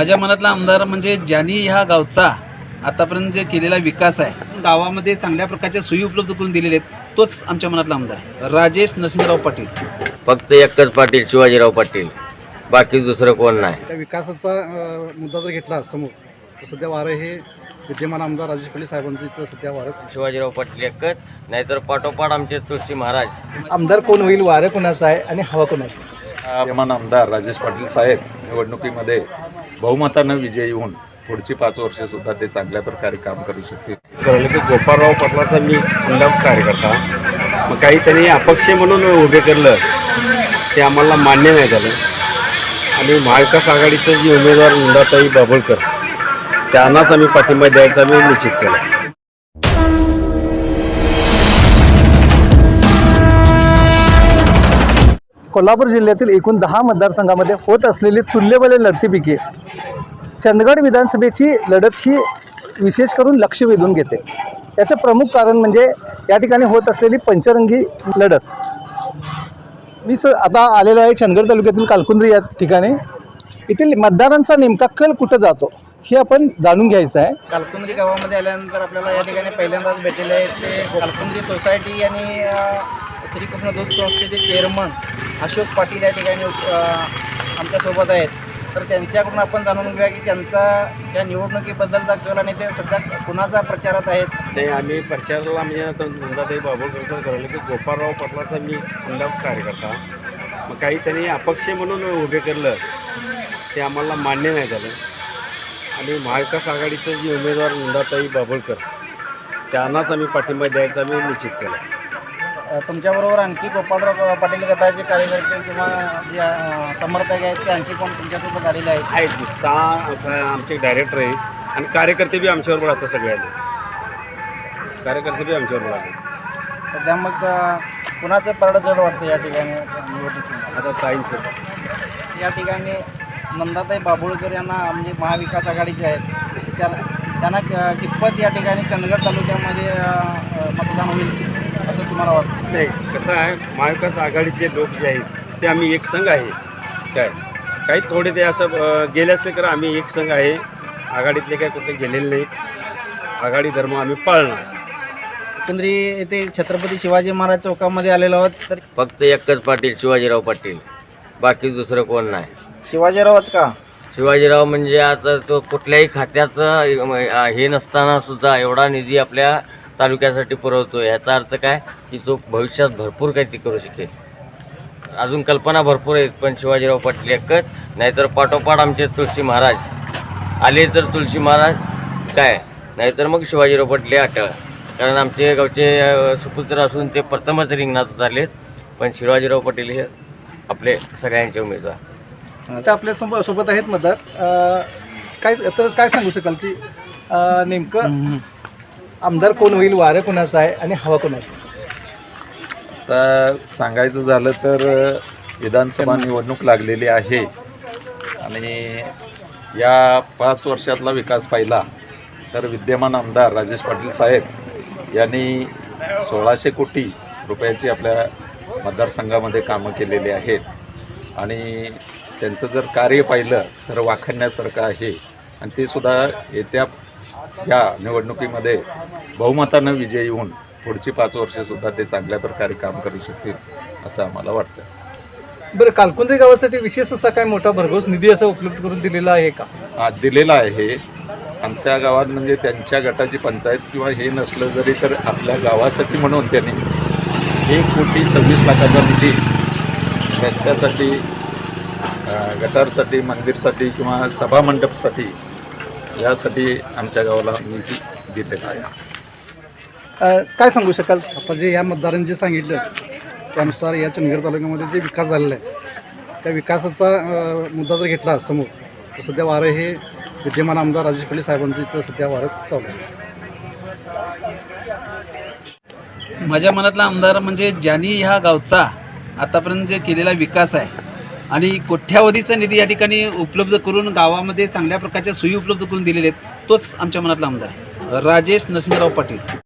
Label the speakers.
Speaker 1: माझ्या मनातला आमदार म्हणजे ज्यांनी ह्या गावचा आतापर्यंत जे केलेला विकास आहे गावामध्ये चांगल्या प्रकारच्या सोयी उपलब्ध करून दिलेल्या आहेत तोच आमच्या मनातला आमदार आहे. राजेश नरसिंहराव पाटील.
Speaker 2: फक्त एकच पाटील शिवाजीराव पाटील. बाकी दुसरं कोण नाही.
Speaker 3: त्या विकासाचा अ, मुद्दा जर घेतला समोर तर सध्या वारं हे विद्यमान आमदार राजेश पल्ले साहेबांचं इथं सध्या वारं
Speaker 2: शिवाजीराव पाटील एकच नाहीतर पाठोपाठ आमचे तुळशी महाराज.
Speaker 3: आमदार कोण होईल वारं कोणाचं आहे आणि हवा कोणाची
Speaker 4: विद्यमान आमदार राजेश पाटील साहेब निवडणुकीमध्ये बहुमतानं विजयी होऊन पुढची पाच वर्षसुद्धा ते चांगल्या प्रकारे काम करू शकतील.
Speaker 5: कळलं की गोपाळराव पाटलाचा मी खंडाम कार्यकर्ता. मग काही त्यांनी अपक्ष म्हणून उभे केलं ते आम्हाला मान्य नाही झालं. आणि महाविकास आघाडीचे जे उमेदवार नंदाताई बाभोळकर त्यांनाच आम्ही पाठिंबा द्यायचा मी निश्चित केला.
Speaker 3: कोल्हापूर जिल्ह्यातील एकूण दहा मतदारसंघामध्ये होत असलेली तुल्यबले लढतीपैकी चंदगड विधानसभेची लढत ही विशेष करून लक्ष वेधून घेते. याचं प्रमुख कारण म्हणजे या ठिकाणी होत असलेली पंचरंगी लढत. मी स आता आलेलो आहे चंदगड तालुक्यातील कालकुंद्री या ठिकाणी. येथील मतदारांचा नेमका कल कुठं जातो हे आपण जाणून घ्यायचं आहे.
Speaker 6: कालकुंद्री गावामध्ये आल्यानंतर आपल्याला या ठिकाणी पहिल्यांदाच भेटलेले आहे. ते कालकुंद्री सोसायटी आणि श्रीकृष्ण दूध संस्थेचे चेअरमन अशोक पाटील या ठिकाणी आमच्यासोबत आहेत. तर त्यांच्याकडून आपण जाणून घेऊया की त्यांचा त्या निवडणुकीबद्दलचा कल आणि ते सध्या कुणाचा प्रचारात आहेत?
Speaker 5: ते आम्ही प्रचाराला म्हणजे आता नंदाताई बाबूकरचं कळलं की गोपाळराव पाटलाचा मी खंडाम कार्यकर्ता. मग काही त्यांनी अपक्ष म्हणून उभे केलं ते आम्हाला मान्य नाही झालं. आणि महाविकास आघाडीचे जे उमेदवार नंदाताई बाबुळकर त्यांनाच आम्ही पाठिंबा द्यायचा मी निश्चित केला.
Speaker 6: तुमच्याबरोबर आणखी गोपाळराव पाटील गटाचे कार्यकर्ते किंवा जे समर्थक आहेत ते आणखी कोण तुमच्यासोबत आलेले आहेत.
Speaker 5: आहेत सहा आमचे डायरेक्टर आहेत आणि कार्यकर्ते बी आमच्याबरोबर आता सगळे आले. कार्यकर्ते बी आमच्याबरोबर आले.
Speaker 6: सध्या मग कुणाचं परड जड वाटतं या ठिकाणी
Speaker 5: आता ताईंचंच
Speaker 6: या ठिकाणी नंदाताई बाभुळकर यांना म्हणजे महाविकास आघाडीचे आहेत त्याला त्यांना कितपत या ठिकाणी चंदगड तालुक्यामध्ये मतदान होईल? असं तुम्हाला वाटतं?
Speaker 5: नाही कसं आहे महाविकास आघाडीचे लोक जे आहेत ते आम्ही एक संघ आहे. काय? काही थोडे ते असं गेले असले तर आम्ही एक संघ आहे. आघाडीतले काय कुठे गेलेले नाहीत. आघाडी धर्म आम्ही पाळणार.
Speaker 6: एकंदरी येथे छत्रपती शिवाजी महाराज चौकामध्ये आलेलो आहोत तर
Speaker 2: फक्त एकच पाटील शिवाजीराव पाटील. बाकी दुसरं कोण नाही.
Speaker 6: शिवाजीरावच का?
Speaker 2: शिवाजीराव म्हणजे आता तो कुठल्याही खात्याचं हे नसताना सुद्धा एवढा निधी आपल्या तालुक्यासाठी पुरवतो ह्याचा अर्थ काय? की तो भविष्यात भरपूर काही ती करू शकेल. अजून कल्पना भरपूर आहेत पण शिवाजीराव पाटील एकच. नाहीतर पाठोपाठ आमचे तुळशी महाराज. आले तर तुळशी महाराज काय? नाहीतर मग शिवाजीराव पाटील अटळ. कारण आमचे गावचे सुपुत्र असून ते प्रथमच रिंगणात झालेत पण शिवाजीराव पाटील हे आपले सगळ्यांचे उमेदवार.
Speaker 3: तर आपल्यासोबत सोबत आहेत मतदार. काय तर काय सांगू शकाल की नेमकं? आमदार कोण होईल वारं कोणाचं आहे आणि हवा कोणाचं?
Speaker 4: आता सांगायचं झालं तर विधानसभा निवडणूक लागलेली आहे. आणि या पाच वर्षातला विकास पाहिला तर विद्यमान आमदार राजेश पाटील साहेब यांनी सोळाशे कोटी रुपयाची आपल्या मतदारसंघामध्ये कामं केलेली आहेत. आणि त्यांचं जर कार्य पाहिलं तर वाखाणण्यासारखं आहे. आणि ते सुद्धा येत्या या निवडणुकीमध्ये बहुमतानं विजयी होऊन पुढची पाच वर्षेसुद्धा ते चांगल्या प्रकारे काम करू शकतील असं आम्हाला वाटतं.
Speaker 3: बरं कालकुंद्री गावासाठी विशेष असा काय मोठा भरघोस निधी असा उपलब्ध करून दिलेला आहे का?
Speaker 4: आज दिलेला आहे. आमच्या गावात म्हणजे त्यांच्या गटाची पंचायत किंवा हे नसलं जरी तर आपल्या गावासाठी म्हणून त्यांनी एक कोटी सव्वीस लाखाचा निधी रस्त्यासाठी गटारसाठी मंदिरसाठी किंवा सभामंडपसाठी यासाठी आमच्या गावाला निधी दिलेला आहे
Speaker 3: अ, काय सांगू शकाल? आता जे या मतदारांनी जे सांगितलं त्यानुसार या चंदगड तालुक्यामध्ये जे विकास झालेला आहे त्या विकासाचा अ, मुद्दा जर घेतला समोर तर सध्या वारं हे विद्यमान आमदार राजेश पल्ले साहेबांचं इथं सध्या वारं चालू आहे.
Speaker 1: माझ्या मनातला आमदार म्हणजे ज्यांनी ह्या गावचा आतापर्यंत जे केलेला विकास आहे आणि कोठ्यावधीचा निधी या ठिकाणी उपलब्ध करून गावामध्ये चांगल्या प्रकारच्या सोयी उपलब्ध करून दिलेल्या आहेत तोच आमच्या मनातला आमदार आहे. राजेश नरसिंहराव पाटील